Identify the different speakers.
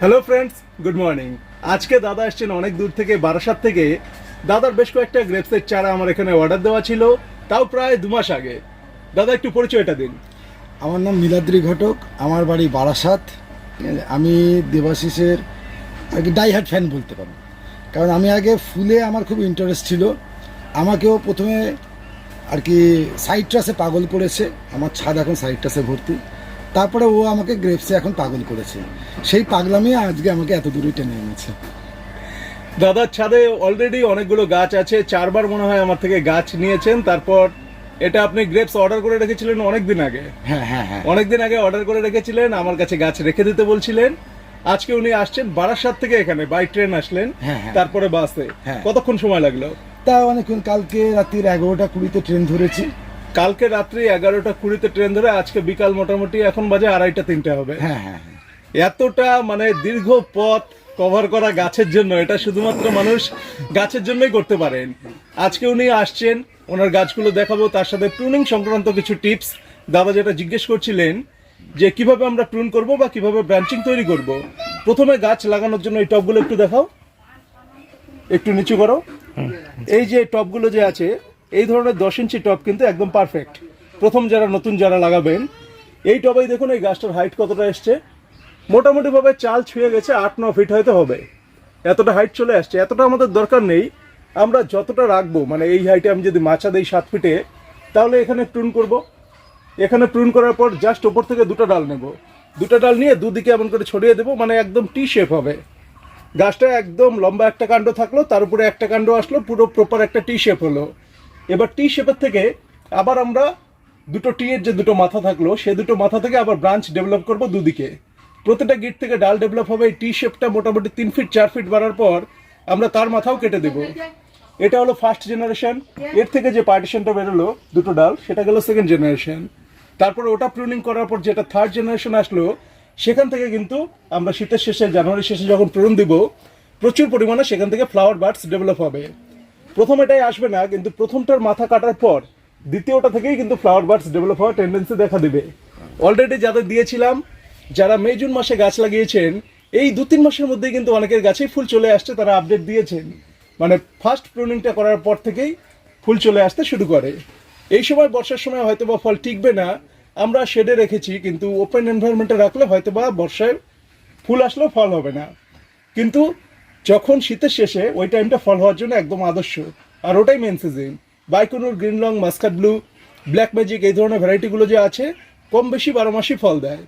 Speaker 1: Hello friends good morning আজকে দাদা এসছেন অনেক দূর থেকে, বারাসাত থেকে। দাদার বেশ কয়েকটা গ্রেপসের চারা আমার এখানে অর্ডার দেওয়া ছিল, তাও প্রায় দু মাস আগে। দাদা, একটু পরিচয়টা দিন।
Speaker 2: আমার নাম নীলাদ্রি ঘটক, আমার বাড়ি বারাসাত। আমি দেবাশিসের আর কি ডাইহার্ট ফ্যান বলতে পারো কারণ আমি আগে ফুলে আমার খুব ইন্টারেস্ট ছিল। আমাকেও প্রথমে আর কি সাইট্রাসে পাগল করেছে। আমার ছাদ এখন সাইট্রাসে ভর্তি। তারপরে ও আমাকে গ্রেপসে এখন পাগল করেছে। সেই পাগলামি আজকে আমাকে এত দূরে টেনে এনেছে।
Speaker 1: দাদার ছাদে অলরেডি অনেকগুলো গাছ আছে চারবার মনে হয় আমার থেকে গাছ নিয়েছেন তারপর এটা আপনি গ্রেপস অর্ডার করে রেখেছিলেন অনেক দিন আগে।
Speaker 2: হ্যাঁ হ্যাঁ হ্যাঁ।
Speaker 1: অনেকদিন আগে অর্ডার করে রেখেছিলেন আমার কাছে গাছ রেখে দিতে বলছিলেন। আজকে উনি আসছেন বারাসাত থেকে এখানে বাই ট্রেন আসলেন
Speaker 2: হ্যাঁ, হ্যাঁ।
Speaker 1: তারপরে বাসে।
Speaker 2: হ্যাঁ।
Speaker 1: কতক্ষণ সময় লাগল?
Speaker 2: তা অনেকক্ষণ কালকে রাত্রির এগারোটা কুড়িতে ট্রেন ধরেছি।
Speaker 1: কালকে রাত্রি এগারোটা কুড়িতে ট্রেন ধরে আজকে বিকাল মোটামুটি এখন বাজে আড়াইটা তিনটে হবে।
Speaker 2: হ্যাঁ হ্যাঁ হ্যাঁ।
Speaker 1: এতটা মানে দীর্ঘ পথ কভার করা গাছের জন্য এটা শুধুমাত্র মানুষ গাছের জন্যই করতে পারেন। আজকে উনি আসছেন ওনার গাছগুলো দেখাবো তার সাথে প্রুনিং সংক্রান্ত কিছু টিপস দাদা যেটা জিজ্ঞেস করছিলেন যে কীভাবে আমরা প্রুন করব বা কীভাবে ব্রাঞ্চিং তৈরি করব প্রথমে গাছ লাগানোর জন্য এই টবগুলো একটু দেখাও। একটু নিচু করো। এই যে টবগুলো যে আছে এই ধরনের দশ ইঞ্চি টব কিন্তু একদম পারফেক্ট প্রথম যারা নতুন যারা লাগাবেন, এই টবেই দেখুন এই গাছটার হাইট কতটা এসছে। মোটামুটিভাবে চাল ছুঁয়ে গেছে আট ন ফিট হয়তো হবে। এতটা হাইট চলে আসছে, এতটা আমাদের দরকার নেই। আমরা যতটা রাখব মানে এই হাইটে আমি যদি মাচা দিই সাত ফিটে তাহলে এখানে প্রুন করব। এখানে প্রুন করার পর জাস্ট ওপর থেকে দুটো ডাল নেব। দুটো ডাল নিয়ে দুদিকে এমন করে ছড়িয়ে দেবো মানে একদম টি শেপ হবে। গাছটা একদম লম্বা একটা কাণ্ড থাকল, তার উপরে একটা কাণ্ড আসলো, পুরো প্রপার একটা টি শেপ হলো। এবার টি শেপের থেকে আবার আমরা দুটো টি এর যে দুটো মাথা থাকল, সে দুটো মাথা থেকে আবার ব্রাঞ্চ ডেভেলপ করব দুদিকে। প্রতিটা গিট থেকে ডাল ডেভেলপ হবে, এই টি শেপটা মোটামুটি তিন ফিট, চার ফিট বাড়ার পর আমরা তার মাথাও কেটে দেব। এটা হলো ফার্স্ট জেনারেশন এর থেকে যে পার্টিশনটা বেরোলো, দুটো ডাল, সেটা গেল সেকেন্ড জেনারেশন তারপরে ওটা প্রুনিং করার পর যেটা থার্ড জেনারেশন আসলো, সেখান থেকে কিন্তু আমরা শীতের শেষে জানুয়ারি শেষে যখন প্রুন দিব, প্রচুর পরিমাণে সেখান থেকে ফ্লাওয়ার বার্ডস ডেভেলপ হবে। প্রথম এটাই আসবে না, কিন্তু প্রথমটার মাথা কাটার পর দ্বিতীয়টা থেকেই কিন্তু ফ্লাওয়ার বার্ডস ডেভেলপ হওয়ার টেন্ডেন্সি দেখা দেবে। অলরেডি যাদের দিয়েছিলাম, যারা মে, জুন মাসে গাছ লাগিয়েছেন, এই দু, তিন মাসের মধ্যেই কিন্তু অনেকের গাছেই ফুল চলে আসছে, তারা আপডেট দিয়েছেন। মানে ফার্স্ট প্রুনিংটা করার পর থেকেই ফুল চলে আসতে শুরু করে। এই সময় বর্ষার সময় হয়তো বা ফল টিকবে না, আমরা শেডে রেখেছি, কিন্তু ওপেন এনভায়রনমেন্টে রাখলে হয়তো বা বর্ষায় ফুল আসলেও ফল হবে না। কিন্তু যখন শীতের শেষে ওই টাইমটা ফল হওয়ার জন্য একদম আদর্শ। আর ওটাই main season Baikonur green long muscat blue black magic এই ধরনের ভ্যারাইটিগুলো যে আছে, কম বেশি বারো মাসই ফল দেয়।